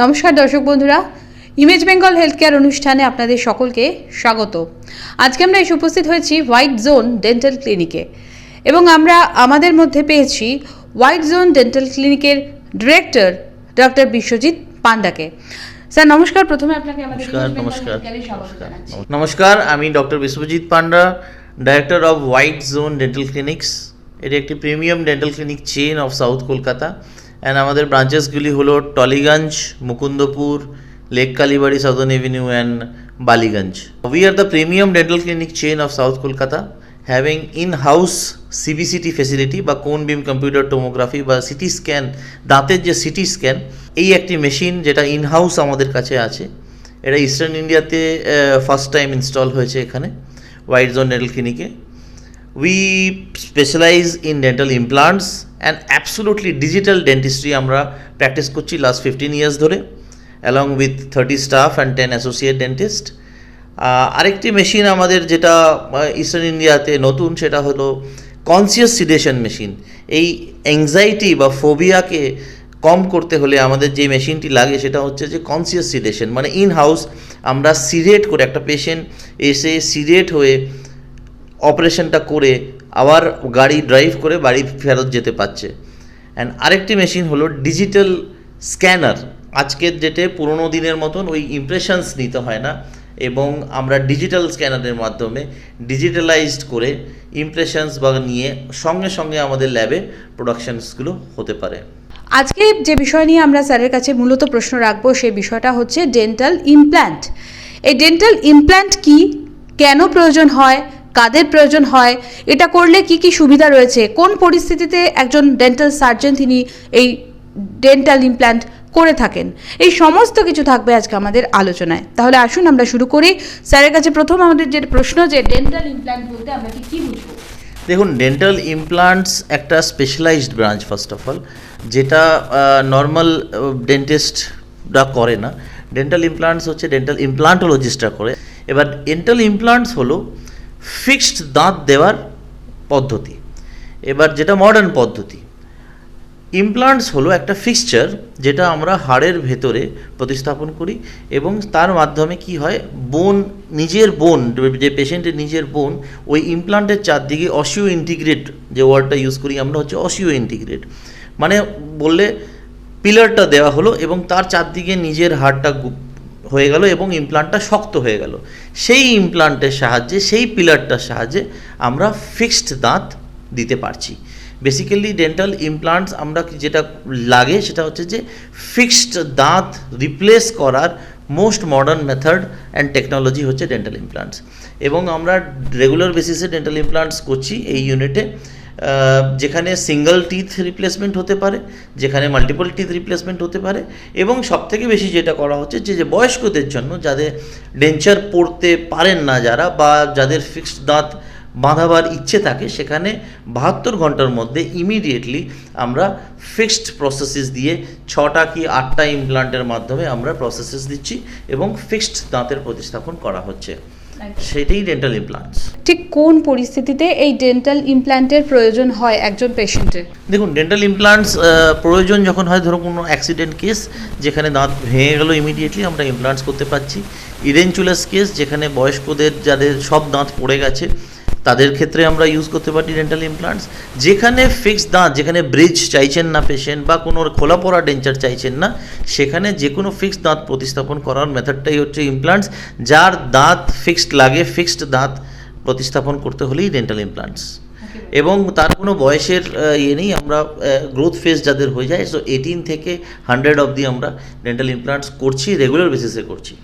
নমস্কার দর্শক বন্ধুরা ইমেজ বেঙ্গল হেলথ কেয়ার অনুষ্ঠানে আপনাদের সকলকে স্বাগত। আজকে আমরা এসে উপস্থিত হয়েছি হোয়াইট জোন ডেন্টাল ক্লিনিকে এবং আমরা আমাদের মধ্যে পেয়েছি হোয়াইট জোন ডেন্টাল ক্লিনিকের ডিরেক্টর ডক্টর বিশ্বজিৎ পান্ডাকে স্যার নমস্কার প্রথমে আপনাকে আমাদের নমস্কার নমস্কার নমস্কার। আমি doctor Biswajit Panda director of white zone dental clinics এটি একটি premium dental clinic chain of south Kolkata and আমাদের ব্রাঞ্চেসগুলি হলো Tollygunge Mukundapur lake Kalibari southern avenue and Ballygunge we are the premium dental clinic chain of south Kolkata having in house CBCT facility বা কোন beam computer tomography বা CT scan দাঁতের যে city scan এই একটি মেশিন যেটা in house আমাদের কাছে আছে। এটা ইস্টার্ন ইন্ডিয়াতে ফার্স্ট টাইম ইনস্টল হয়েছে এখানে হোয়াইট জোন ডেন্টাল ক্লিনিকে we specialize in dental implants and absolutely digital dentistry আমরা প্র্যাকটিস করছি লাস্ট ফিফটিন ইয়ার্স ধরে along with thirty staff and ten associate dentist আরেকটি মেশিন আমাদের যেটা ইস্টার্ন ইন্ডিয়াতে নতুন, সেটা হলো কনসিয়াস সিডেশন মেশিন এই অ্যাংজাইটি বা ফোবিয়াকে কম করতে হলে আমাদের যে মেশিনটি লাগে, সেটা হচ্ছে যে কনসিয়াস সিডেশন মানে ইন হাউস আমরা সিরেট করে একটা পেশেন্ট এসে সিরেট হয়ে অপারেশনটা করে আবার গাড়ি ড্রাইভ করে বাড়ি ফেরত যেতে পারছে। অ্যান্ড আরেকটি মেশিন হলো ডিজিটাল স্ক্যানার আজকের ডেটে পুরোনো দিনের মতন ওই ইমপ্রেশনস নিতে হয় না এবং আমরা ডিজিটাল স্ক্যানারের মাধ্যমে ডিজিটালাইজড করে ইমপ্রেশনস বা নিয়ে সঙ্গে সঙ্গে আমাদের ল্যাবে প্রোডাকশনসগুলো হতে পারে। আজকে যে বিষয় নিয়ে আমরা স্যারের কাছে মূলত প্রশ্ন রাখব সেই বিষয়টা হচ্ছে ডেন্টাল ইমপ্ল্যান্ট এই ডেন্টাল ইমপ্ল্যান্ট কি? কেন প্রয়োজন হয়? কাদের প্রয়োজন হয়, এটা করলে কি কি সুবিধা রয়েছে, কোন পরিস্থিতিতে একজন ডেন্টাল সার্জন তিনি এই ডেন্টাল ইমপ্ল্যান্ট করে থাকেন, এই সমস্ত কিছু থাকবে আজকে আমাদের আলোচনায়। তাহলে আসুন আমরা শুরু করি। স্যারের কাছে প্রথম আমাদের যে প্রশ্ন যে ডেন্টাল ইমপ্ল্যান্ট বলতে আমরা কি বুঝব? দেখুন ডেন্টাল ইমপ্লান্টস একটা specialized branch first of all যেটা নর্মাল ডেন্টিস্টরা করে না। ডেন্টাল ইমপ্লান্টস হচ্ছে ডেন্টাল ইমপ্লান্টোলজিস্টরা করে। এবার ডেন্টাল ইমপ্লান্টস হলো ফিক্সড দাঁত দেওয়ার পদ্ধতি। এবার যেটা মডার্ন পদ্ধতি। ইমপ্লান্টস হলো একটা ফিক্সচার যেটা আমরা হাড়ের ভেতরে প্রতিস্থাপন করি এবং তার মাধ্যমে কি হয় বোন নিজের বোন যে পেশেন্টের নিজের বোন ওই ইমপ্লান্টের চারদিকে অসিও ইন্টিগ্রেট যে ওয়ার্ডটা ইউজ করি আমরা হচ্ছে অসিও ইন্টিগ্রেট মানে বললে পিলারটা দেওয়া হলো এবং তার চারদিকে নিজের হাড়টা হয়ে গেল এবং ইমপ্লান্টটা শক্ত হয়ে গেল। সেই ইমপ্লান্টের সাহায্যে, সেই পিলারটার সাহায্যে আমরা ফিক্সড দাঁত দিতে পারছি। বেসিক্যালি ডেন্টাল ইমপ্লান্টস আমরা যেটা লাগে সেটা হচ্ছে যে ফিক্সড দাঁত রিপ্লেস করার most modern method and technology হচ্ছে ডেন্টাল ইমপ্লান্টস এবং আমরা রেগুলার বেসিসে ডেন্টাল ইমপ্লান্টস করছি এই ইউনিটে যেখানে সিঙ্গল টিথ রিপ্লেসমেন্ট হতে পারে, যেখানে মাল্টিপল টিথ রিপ্লেসমেন্ট হতে পারে, এবং সবথেকে বেশি যেটা করা হচ্ছে যে যে বয়স্কদের জন্য যাদের ডেঞ্চার পড়তে পারেন না যারা বা যাদের ফিক্সড দাঁত বাঁধাবার ইচ্ছে থাকে, সেখানে বাহাত্তর ঘণ্টার মধ্যে ইমিডিয়েটলি আমরা ফিক্সড প্রসেসেস দিয়ে ছটা কি আটটা ইমপ্লান্টের মাধ্যমে আমরা প্রসেসেস দিচ্ছি এবং ফিক্সড দাঁতের প্রতিস্থাপন করা হচ্ছে। সেটাই ডেন্টাল ইমপ্লান্টস ঠিক কোন পরিস্থিতিতে এই ডেন্টাল ইমপ্ল্যান্টের প্রয়োজন হয় একজন পেশেন্টের দেখুন ডেন্টাল ইমপ্লান্টস প্রয়োজন যখন হয় ধরো কোনো অ্যাক্সিডেন্ট কেস যেখানে দাঁত ভেঙে গেল ইমিডিয়েটলি আমরা ইমপ্লান্টস করতে পারছি। ইডেনচুলাস কেস যেখানে বয়স্কদের যাদের সব দাঁত পড়ে গেছে তাদের ক্ষেত্রে আমরা ইউজ করতে পারি ডেন্টাল ইমপ্লান্টস যেখানে ফিক্সড দাঁত যেখানে ব্রিজ চাইছেন না পেশেন্ট বা কোনো খোলা পড়া ডেঞ্চার চাইছেন না সেখানে যে কোনো ফিক্সড দাঁত প্রতিস্থাপন করার মেথডটাই হচ্ছে ইমপ্লান্টস যার দাঁত ফিক্সড লাগে ফিক্সড দাঁত প্রতিস্থাপন করতে হলেই ডেন্টাল ইমপ্লান্টস এবং তার কোনো বয়সের ইয়ে নেই আমরা গ্রোথ ফেজ যাদের হয়ে যায় সো এইটিন থেকে হান্ড্রেড অবধি আমরা ডেন্টাল ইমপ্লান্টস করছি রেগুলার বেসিসে করছি।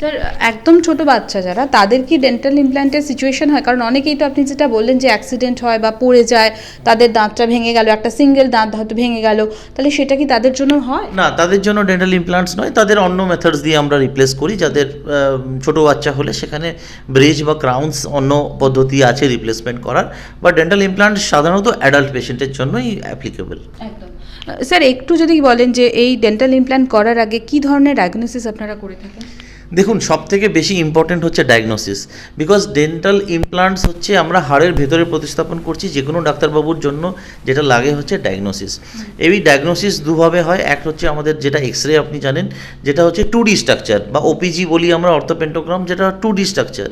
স্যার একদম ছোট বাচ্চা যারা তাদের কি ডেন্টাল ইমপ্ল্যান্টের সিচুয়েশন হয়? কারণ অনেকেই তো আপনি যেটা বললেন যে অ্যাক্সিডেন্ট হয় বা পড়ে যায় তাদের দাঁতটা ভেঙে গেল একটা সিঙ্গেল দাঁত হয়তো ভেঙে গেল তাহলে সেটা কি তাদের জন্য হয়? না তাদের জন্য ডেন্টাল ইমপ্লান্টস নয় তাদের অন্য মেথডস দিয়ে আমরা রিপ্লেস করি যাদের ছোট বাচ্চা হলে সেখানে ব্রিজ বা ক্রাউন্স অন্য পদ্ধতি আছে রিপ্লেসমেন্ট করার বা ডেন্টাল ইমপ্লান্ট সাধারণত অ্যাডাল্ট পেশেন্টের জন্যই অ্যাপ্লিকেবল একদম। স্যার একটু যদি বলেন যে এই ডেন্টাল ইমপ্ল্যান্ট করার আগে কি ধরনের ডায়াগনোসিস আপনারা করে থাকেন? দেখুন সব থেকে বেশি ইম্পর্ট্যান্ট হচ্ছে ডায়াগনোসিস বিকজ ডেন্টাল ইমপ্লান্টস হচ্ছে আমরা হাড়ের ভেতরে প্রতিস্থাপন করছি যে কোনো ডাক্তারবাবুর জন্য যেটা লাগে হচ্ছে ডায়াগনোসিস এই ডায়াগনোসিস দুভাবে হয়, এক হচ্ছে আমাদের যেটা এক্স রে আপনি জানেন, যেটা হচ্ছে টু ডি স্ট্রাকচার বা ওপিজি বলি আমরা অর্থোপেন্টোগ্রাম যেটা two D structure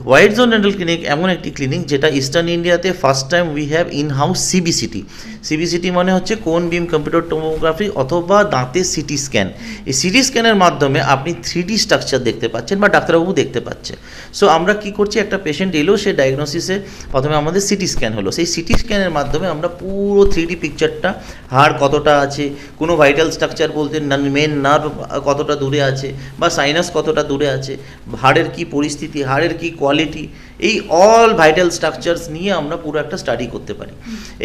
white zone dental clinic এমন একটি ক্লিনিক যেটা ইস্টার্ন ইন্ডিয়াতে first time we have in house CBCT CBCT মানে হচ্ছে কোন বিম কম্পিউটার টোমোগ্রাফি অথবা দাঁতের সিটি স্ক্যান এই সিটি স্ক্যানের মাধ্যমে আপনি থ্রি স্ট্রাকচার দেখতে পাচ্ছেন বা ডাক্তারবাবু দেখতে পাচ্ছে। সো আমরা কি করছি, একটা পেশেন্ট এলো, সে ডায়াগনোসিসে প্রথমে আমাদের সিটি স্ক্যান হলো। সেই সিটি স্ক্যানের মাধ্যমে আমরা পুরো থ্রি পিকচারটা হাড় কতটা আছে, কোনো ভাইটাল স্ট্রাকচার বলতে মেন নার্ভ কতটা দূরে আছে বা সাইনাস কতটা দূরে আছে, হাড়ের কি পরিস্থিতি, হাড়ের কি কোয়ালিটি এই অল ভাইটাল স্ট্রাকচারস নিয়ে আমরা পুরো একটা স্টাডি করতে পারি।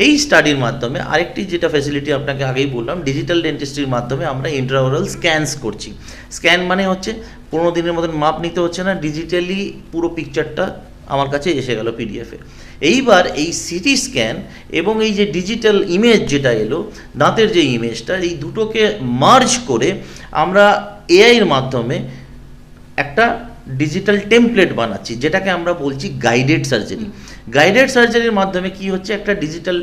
এই স্টাডির মাধ্যমে আরেকটি যেটা ফ্যাসিলিটি আপনাকে আগেই বললাম ডিজিটাল ডেন্টিস্ট্রির মাধ্যমে আমরা ইন্ট্রাওরাল স্ক্যানস করছি। স্ক্যান মানে হচ্ছে পনেরো দিনের মতন মাপ নিতে হচ্ছে না ডিজিটালি পুরো পিকচারটা আমার কাছে এসে গেল পিডিএফে এইবার এই সিটি স্ক্যান এবং এই যে ডিজিটাল ইমেজ যেটা এলো, দাঁতের যে ইমেজটা এই দুটোকে মার্জ করে আমরা এআইয়ের মাধ্যমে একটা ডিজিটাল টেমপ্লেট বানাচ্ছি যেটাকে আমরা বলছি গাইডেড সার্জারি গাইডেড সার্জারির মাধ্যমে কি হচ্ছে একটা ডিজিটাল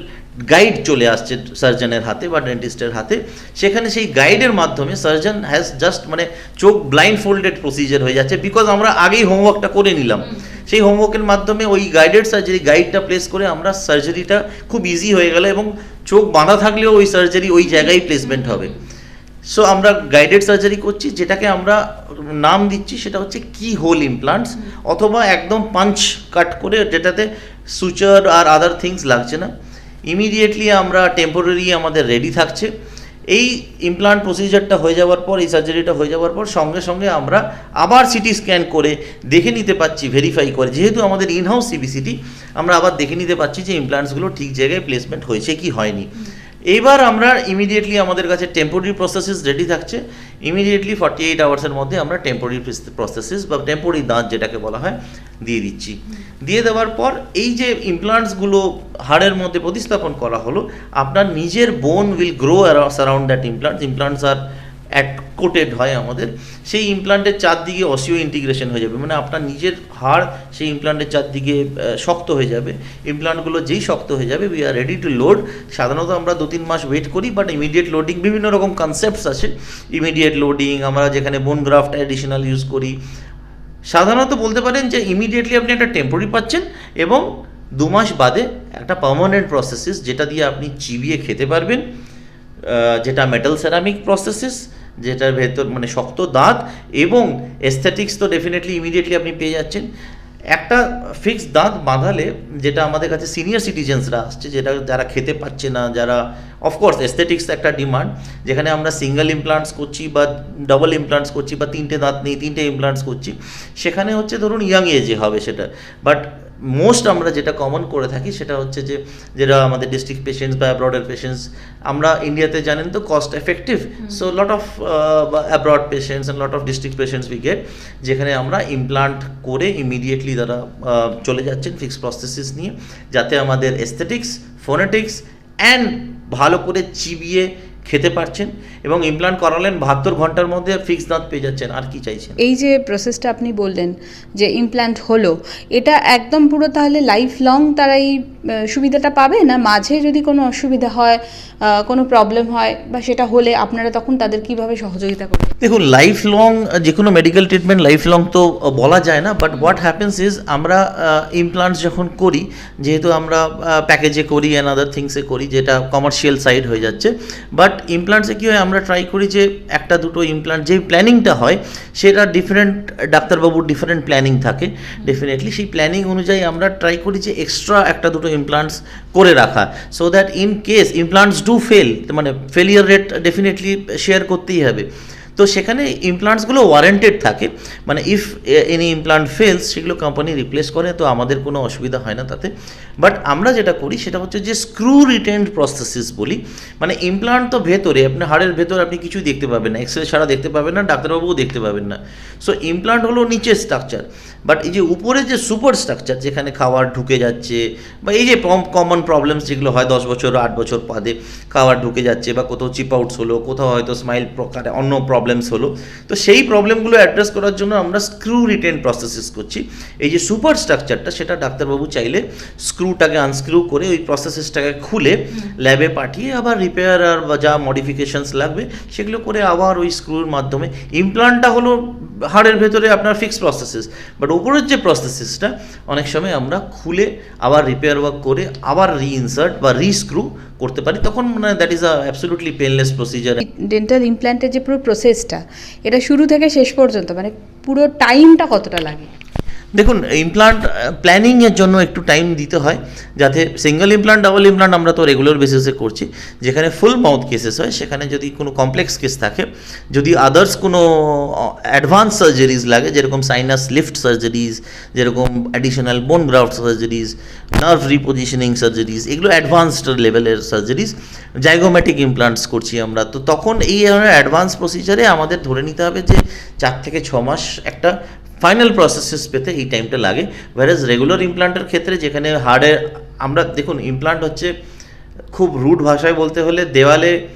গাইড চলে আসছে সার্জনের হাতে বা ডেন্টিস্টের হাতে। সেখানে সেই গাইডের মাধ্যমে সার্জন হ্যাজ জাস্ট মানে চোখ ব্লাইন্ড ফোল্ডেড প্রসিজার হয়ে যাচ্ছে বিকজ আমরা আগেই হোমওয়ার্কটা করে নিলাম। সেই হোমওয়ার্কের মাধ্যমে ওই গাইডেড সার্জারি গাইডটা প্লেস করে আমরা সার্জারিটা খুব ইজি হয়ে গেল এবং চোখ বাঁধা থাকলেও ওই সার্জারি ওই জায়গায় প্লেসমেন্ট হবে। সো আমরা গাইডেড সার্জারি করছি যেটাকে আমরা নাম দিচ্ছি সেটা হচ্ছে কি হোল ইমপ্লান্টস অথবা একদম পাঞ্চ কাট করে যেটাতে সুচার আর আদার থিংস লাগছে না। ইমিডিয়েটলি আমরা টেম্পোরারি আমাদের রেডি থাকছে। এই ইমপ্লান্ট প্রসিজারটা হয়ে যাওয়ার পর এই সার্জারিটা হয়ে যাওয়ার পর সঙ্গে সঙ্গে আমরা আবার সিটি স্ক্যান করে দেখে নিতে পাচ্ছি ভেরিফাই করে। যেহেতু আমাদের ইনহাউস সিবিসিটি আমরা আবার দেখে নিতে পাচ্ছি যে ইমপ্লান্টসগুলো ঠিক জায়গায় প্লেসমেন্ট হয়েছে কি হয়নি। এইবার আমরা ইমিডিয়েটলি আমাদের কাছে টেম্পোরারি প্রসেসেস রেডি থাকছে। ইমিডিয়েটলি ফর্টি এইট আওয়ার্সের মধ্যে আমরা টেম্পোরারি প্রসেসেস বা টেম্পোরারি দাঁত যেটাকে বলা হয়, দিয়ে দিচ্ছি। দিয়ে দেওয়ার পর এই যে ইমপ্লান্টসগুলো হাড়ের মধ্যে প্রতিস্থাপন করা হলো, আপনার নিজের bone will grow surround that implants implants are অ্যাডকোটেড হয় আমাদের, সেই ইমপ্লান্টের চারদিকে অসিও ইন্টিগ্রেশন হয়ে যাবে। মানে আপনার নিজের হাড় সেই ইমপ্লান্টের চারদিকে শক্ত হয়ে যাবে। ইমপ্লান্টগুলো যেই শক্ত হয়ে যাবে we are ready to load সাধারণত আমরা দু তিন মাস ওয়েট করি বাট ইমিডিয়েট লোডিং বিভিন্ন রকম কনসেপ্টস আছে। ইমিডিয়েট লোডিং আমরা যেখানে বোন গ্রাফট অ্যাডিশনাল ইউজ করি। সাধারণত বলতে পারেন যে ইমিডিয়েটলি আপনি একটা টেম্পোরারি পাচ্ছেন এবং দু মাস বাদে একটা পার্মানেন্ট প্রসেসেস যেটা দিয়ে আপনি চিবিয়ে খেতে পারবেন যেটা মেটাল সেরামিক প্রসেসেস যেটার ভেতর মানে শক্ত দাঁত এবং এস্থেটিক্স তো ডেফিনেটলি ইমিডিয়েটলি আপনি পেয়ে যাচ্ছেন। একটা ফিক্সড দাঁত বাঁধালে যেটা আমাদের কাছে সিনিয়র সিটিজেন্সরা আসছে, যেটা যারা খেতে পাচ্ছে না, যারা অফকোর্স এস্থেটিক্স একটা ডিমান্ড যেখানে আমরা সিঙ্গেল ইমপ্লান্টস করছি বা ডবল ইমপ্লান্টস করছি বা তিনটে দাঁত নেই, তিনটে ইমপ্লান্টস করছি। সেখানে হচ্ছে ধরুন ইয়াং এজে হবে সেটা। বাট মোস্ট আমরা যেটা কমন করে থাকি সেটা হচ্ছে যে যেটা আমাদের ডিস্ট্রিক্ট পেশেন্টস বা অ্যাব্রডের পেশেন্টস আমরা ইন্ডিয়াতে জানেন তো cost effective so lot of abroad patients and lot of district patients we get যেখানে আমরা ইমপ্লান্ট করে ইমিডিয়েটলি তারা চলে যাচ্ছেন ফিক্স প্রসেসেস নিয়ে যাতে আমাদের এস্থেটিক্স ফোনেটিক্স অ্যান্ড ভালো করে চিবিয়ে খেতে পারছেন এবং ইমপ্লান্ট করালেন, বাহাত্তর ঘণ্টার মধ্যে ফিক্স দাঁত পেয়ে যাচ্ছেন, আর কি চাইছেন? এই যে প্রসেসটা আপনি বললেন যে ইমপ্ল্যান্ট হলো, এটা একদম পুরো তাহলে লাইফ লং তারা এই সুবিধাটা পাবে? না মাঝে যদি কোনো অসুবিধা হয় কোনো প্রবলেম হয় বা সেটা হলে আপনারা তখন তাদের কীভাবে সহযোগিতা করবেন? দেখুন লাইফ লং যে কোনো মেডিকেল ট্রিটমেন্ট লাইফ লং তো বলা যায় না বাট হোয়াট হ্যাপেন্স ইজ আমরা ইমপ্লান্টস যখন করি, যেহেতু আমরা প্যাকেজে করি অ্যান্ড আদার থিংসে করি, যেটা কমার্শিয়াল সাইড হয়ে যাচ্ছে বাট ইমপ্লান্টসে কী হয়, আমরা ট্রাই করি যে একটা দুটো ইমপ্লান্ট যে প্ল্যানিংটা হয়, সেটা ডিফারেন্ট ডাক্তারবাবুর ডিফারেন্ট প্ল্যানিং থাকে ডেফিনেটলি সেই প্ল্যানিং অনুযায়ী আমরা ট্রাই করি যে এক্সট্রা একটা দুটো ইমপ্লান্টস করে রাখা so that in case implants do fail মানে ফেলিয়ার রেট ডেফিনেটলি শেয়ার করতেই হবে। তো সেখানে ইমপ্লান্টসগুলো ওয়ারেন্টেড থাকে। মানে ইফ এনি ইমপ্লান্ট ফেলস সেগুলো কোম্পানি রিপ্লেস করে, তো আমাদের কোনো অসুবিধা হয় না তাতে। বাট আমরা যেটা করি, সেটা হচ্ছে যে স্ক্রু রিটেন্ড প্রসেসিস বলি। মানে ইমপ্লান্ট তো ভেতরে, আপনার হাড়ের ভেতরে আপনি কিছুই দেখতে পাবেন না। এক্স রে ছাড়া দেখতে পাবেন না, ডাক্তারবাবুও দেখতে পাবেন না। সো ইমপ্লান্ট হলো নিচের স্ট্রাকচার বাট এই যে উপরে যে সুপার স্ট্রাকচার যেখানে খাবার ঢুকে যাচ্ছে বা এই যে কমন প্রবলেমস যেগুলো হয় দশ বছর আট বছর বাদে খাবার ঢুকে যাচ্ছে বা কোথাও চিপ আউটস হলো কোথাও হয়তো স্মাইল প্রকারে অন্য প্রবলেমস হলো তো সেই প্রবলেমগুলো অ্যাড্রেস করার জন্য আমরা স্ক্রু রিটেন প্রসেসেস করছি। এই যে সুপার স্ট্রাকচারটা সেটা ডাক্তারবাবু চাইলে স্ক্রুটাকে আনস্ক্রু করে ওই প্রসেসেসটাকে খুলে ল্যাবে পাঠিয়ে আবার রিপেয়ার আর বা যা মডিফিকেশনস লাগবে সেগুলো করে আবার ওই স্ক্রুর মাধ্যমে। ইমপ্লান্টটা হলো হাড়ের ভেতরে আপনার ফিক্স প্রসেসেস বাট উপরের যে প্রসেসেসটা অনেক সময় আমরা খুলে আবার রিপেয়ার ওয়ার্ক করে আবার রিইনসার্ট বা রিস্ক্রু করতে পারি। তখন মানে that is a painless procedure dental ইমপ্ল্যান্টের যে পুরো প্রসেসটা এটা শুরু থেকে শেষ পর্যন্ত মানে পুরো টাইমটা কতটা লাগে? দেখুন ইমপ্লান্ট প্ল্যানিংয়ের জন্য একটু টাইম দিতে হয়, যাতে সিঙ্গেল ইমপ্লান্ট ডাবল ইমপ্লান্ট আমরা তো রেগুলার বেসিসে করছি। যেখানে ফুল মাউথ কেসেস হয়, সেখানে যদি কোনো কমপ্লেক্স কেস থাকে, যদি আদার্স কোনো অ্যাডভান্স সার্জারিজ লাগে, যেরকম সাইনাস লিফট সার্জারিজ যেরকম additional bone graft surgeries nerve repositioning surgeries এগুলো অ্যাডভান্সড লেভেলের সার্জারিজ জাইগোম্যাটিক ইমপ্লান্টস করছি আমরা। তো তখন এই ধরনের অ্যাডভান্স প্রসিজারে আমাদের ধরে নিতে হবে যে, চার থেকে ছ মাস একটা ফাইনাল প্রসেসেস পেতে এই টাইমটা লাগে। ওয়ারেজ রেগুলার ইমপ্লান্টের ক্ষেত্রে যেখানে হার্ডে আমরা দেখুন ইমপ্লান্ট হচ্ছে খুব রুড ভাষায় বলতে হলে দেওয়ালে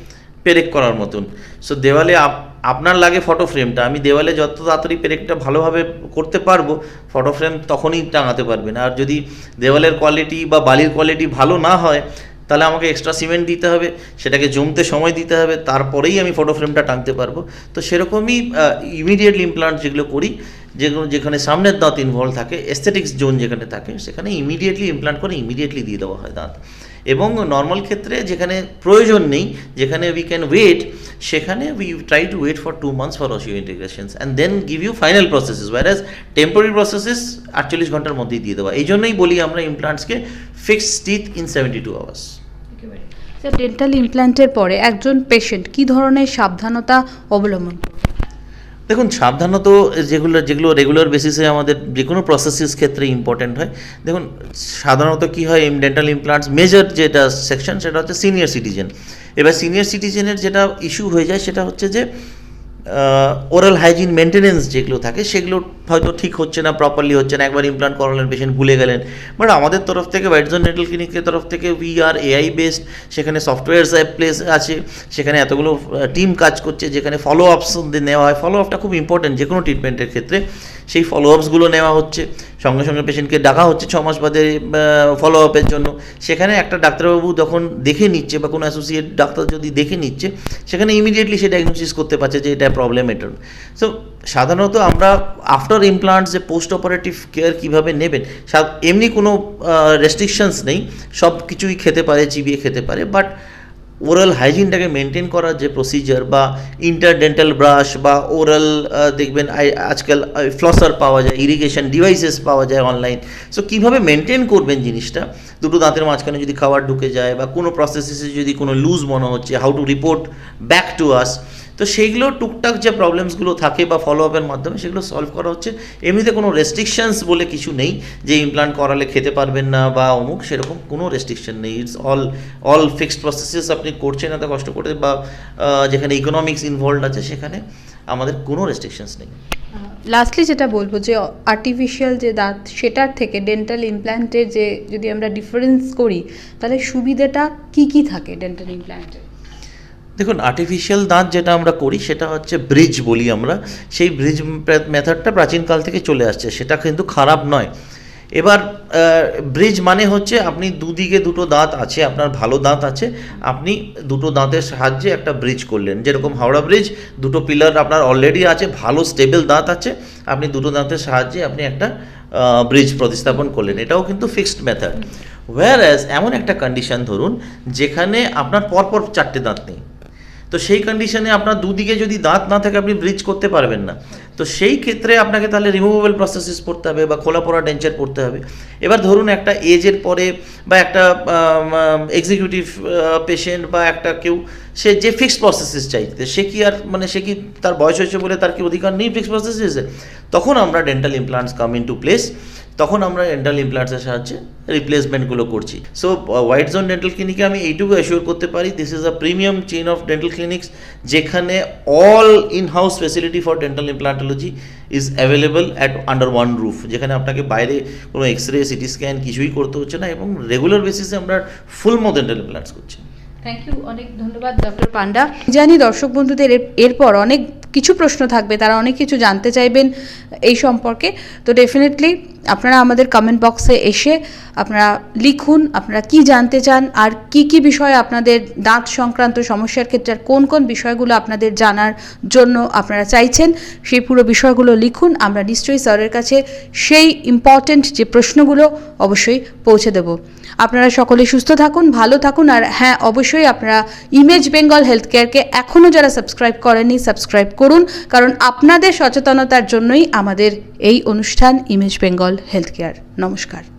পেরেক করার মতন। সো দেওয়ালে আপ- আপনার লাগে ফটো ফ্রেমটা আমি দেওয়ালে যত তাড়াতাড়ি পেরেকটা ভালোভাবে করতে পারব ফটো ফ্রেম তখনই টাঙাতে পারবেন। আর যদি দেওয়ালের কোয়ালিটি বা বালির কোয়ালিটি ভালো না হয় তাহলে আমাকে এক্সট্রা সিমেন্ট দিতে হবে, সেটাকে জমতে সময় দিতে হবে, তারপরেই আমি ফটো ফ্রেমটা টাঙতে পারব। তো সেরকমই ইমিডিয়েটলি ইমপ্লান্ট যেগুলো করি, যেগুলো, যেখানে সামনের দাঁত ইনভলভ থাকে এস্থেটিক্স জোন যেখানে থাকে, সেখানে ইমিডিয়েটলি ইমপ্লান্ট করে ইমিডিয়েটলি দিয়ে দেওয়া হয় দাঁত। এবং নর্মাল ক্ষেত্রে যেখানে প্রয়োজন নেই, যেখানে উই ক্যান ওয়েট সেখানে we try to wait for two months for osseo integrations and then give you final processes or or as temporary processes আটচল্লিশ ঘণ্টার মধ্যেই দিয়ে দেওয়া এই জন্যই বলি আমরা ইমপ্লান্টসকে fixed teeth in seventy two hours sir dental ইমপ্ল্যান্টের পরে একজন পেশেন্ট কি ধরনের সাবধানতা অবলম্বন? দেখুন, সাবধানত যেগুলো যেগুলো রেগুলার বেসিসে আমাদের যে কোনো প্রসেসিস ক্ষেত্রে ইম্পর্টেন্ট হয়। দেখুন, সাধারণত কী হয় ডেন্টাল ইমপ্লান্টস মেজর যেটা সেকশন সেটা হচ্ছে সিনিয়র সিটিজেন এবার সিনিয়র সিটিজেনের যেটা ইস্যু হয়ে যায়, সেটা হচ্ছে যে ওরাল হাইজিন মেনটেনেন্স যেগুলো থাকে, সেগুলো হয়তো ঠিক হচ্ছে না প্রপারলি হচ্ছে না, একবার ইমপ্লান্ট করালেন পেশেন্ট ভুলে গেলেন। বাট আমাদের তরফ থেকে ওয়াইটজন ডেন্টাল ক্লিনিকের তরফ থেকে উই আর এআই বেসড সেখানে সফটওয়্যারস প্লেস আছে, সেখানে এতগুলো টিম কাজ করছে, যেখানে ফলো আপস নেওয়া হয়। ফলো আপটা খুব ইম্পর্টেন্ট যে কোনো ট্রিটমেন্টের ক্ষেত্রে, সেই ফলো আপসগুলো নেওয়া হচ্ছে। সঙ্গে সঙ্গে পেশেন্টকে ডাকা হচ্ছে, ছ মাস বাদে ফলো আপের জন্য। সেখানে একটা ডাক্তারবাবু যখন দেখে নিচ্ছে বা কোনো অ্যাসোসিয়েট ডাক্তার যদি দেখে নিচ্ছে, সেখানে ইমিডিয়েটলি সে ডায়াগনোসিস করতে পারছে যে এটা প্রবলেম এটার সো সাধারণত আমরা আফটার ইমপ্লান্টস যে পোস্ট অপারেটিভ কেয়ার কীভাবে নেবেন এমনি কোনো রেস্ট্রিকশনস নেই। সব কিছুই খেতে পারে চিবিয়ে খেতে পারে বাট ওরাল হাইজিনটাকে মেনটেন করার যে প্রসিজার বা ইন্টারডেন্টাল ব্রাশ বা ওরাল দেখবেন আজকাল ফ্লসার পাওয়া যায় ইরিগেশন ডিভাইসেস পাওয়া যায় অনলাইন সো কীভাবে মেনটেন করবেন জিনিসটা? দুটো দাঁতের মাঝখানে যদি খাবার ঢুকে যায় বা কোনো প্রসেসেসে যদি কোনো লুজ মনে হচ্ছে how to report back to us তো সেইগুলো টুকটাক যে প্রবলেমসগুলো থাকে বা ফলো আপের মাধ্যমে সেগুলো সলভ করা হচ্ছে। এমনিতে কোনো রেস্ট্রিকশনস বলে কিছু নেই যে ইমপ্লান্ট করালে খেতে পারবেন না বা অমুক, সেরকম কোনো রেস্ট্রিকশন নেই। It's all all fixed processes আপনি করছেন এত কষ্ট করে বা যেখানে ইকোনমিক্স ইনভলভ আছে সেখানে আমাদের কোনো রেস্ট্রিকশনস নেই। লাস্টলি যেটা বলব যে আর্টিফিশিয়াল যে দাঁত সেটার থেকে ডেন্টাল ইমপ্ল্যান্টের যে যদি আমরা ডিফারেন্স করি, তাহলে সুবিধাটা কি কি থাকে ডেন্টাল ইমপ্ল্যান্টের দেখুন আর্টিফিশিয়াল দাঁত যেটা আমরা করি, সেটা হচ্ছে ব্রিজ বলি আমরা। সেই ব্রিজ মেথডটা প্রাচীনকাল থেকে চলে আসছে, সেটা কিন্তু খারাপ নয়। এবার ব্রিজ মানে হচ্ছে আপনি দুদিকে দুটো দাঁত আছে, আপনার ভালো দাঁত আছে, আপনি দুটো দাঁতের সাহায্যে একটা ব্রিজ করলেন। যেরকম হাওড়া ব্রিজ দুটো পিলার আপনার অলরেডি আছে, ভালো স্টেবল দাঁত আছে, আপনি দুটো দাঁতের সাহায্যে আপনি একটা ব্রিজ প্রতিস্থাপন করলেন। এটাও কিন্তু ফিক্সড মেথড ওয়ার এমন একটা কন্ডিশন ধরুন, যেখানে আপনার পরপর চারটে দাঁত নেই। তো সেই কন্ডিশনে আপনার দুদিকে যদি দাঁত না থাকে, আপনি ব্রিজ করতে পারবেন না। তো সেই ক্ষেত্রে আপনাকে তাহলে রিমুভেবল প্রসেসেস পড়তে হবে বা খোলা পড়া ডেঞ্চার পড়তে হবে। এবার ধরুন একটা এজের পরে বা একটা এক্সিকিউটিভ পেশেন্ট বা একটা কেউ, সে যে ফিক্সড প্রসেসেস চাইতে সে কি আর মানে সে কি তার বয়স হয়েছে বলে তার কি অধিকার নেই ফিক্সড প্রসেসেসে তখন আমরা dental implants come into place তখন আমরা ডেন্টাল ইমপ্লান্টসের সাহায্যে রিপ্লেসমেন্টগুলো করছি। সো হোয়াইট জোন ডেন্টাল ক্লিনিকে আমি এইটুকু অ্যাসিওর করতে পারি this is a premium chain of dental clinics যেখানে all in house facility for dental implantology is available at under one roof যেখানে আপনাকে বাইরে কোনো এক্স রে সিটি স্ক্যান কিছুই করতে হচ্ছে না এবং রেগুলার বেসিসে আমরা ফুল মো ডেন্টাল ইমপ্লান্টস করছি। থ্যাংক ইউ অনেক ধন্যবাদ ডক্টর পান্ডা জানি দর্শক বন্ধুদের এরপর অনেক কিছু প্রশ্ন থাকবে, তারা অনেক কিছু জানতে চাইবেন এই সম্পর্কে। তো ডেফিনেটলি আপনারা আমাদের কমেন্ট বক্সে এসে আপনারা লিখুন, আপনারা কি জানতে চান, আর কি কি বিষয়ে আপনাদের দাঁত সংক্রান্ত সমস্যার ক্ষেত্রে আর কোন কোন বিষয়গুলো আপনাদের জানার জন্য আপনারা চাইছেন, সেই পুরো বিষয়গুলো লিখুন। আমরা নিশ্চয়ই স্যারের কাছে সেই ইম্পর্ট্যান্ট যে প্রশ্নগুলো অবশ্যই পৌঁছে দেব। আপনারা সকলে সুস্থ থাকুন, ভালো থাকুন, আর হ্যাঁ অবশ্যই আপনারা ইমেজ বেঙ্গল হেলথ কেয়ারকে এখনও যারা সাবস্ক্রাইব করেননি সাবস্ক্রাইব করুন, কারণ আপনাদের সচেতনতার জন্যই আমাদের এই অনুষ্ঠান ইমেজ বেঙ্গল হেলথ কেয়ার নমস্কার।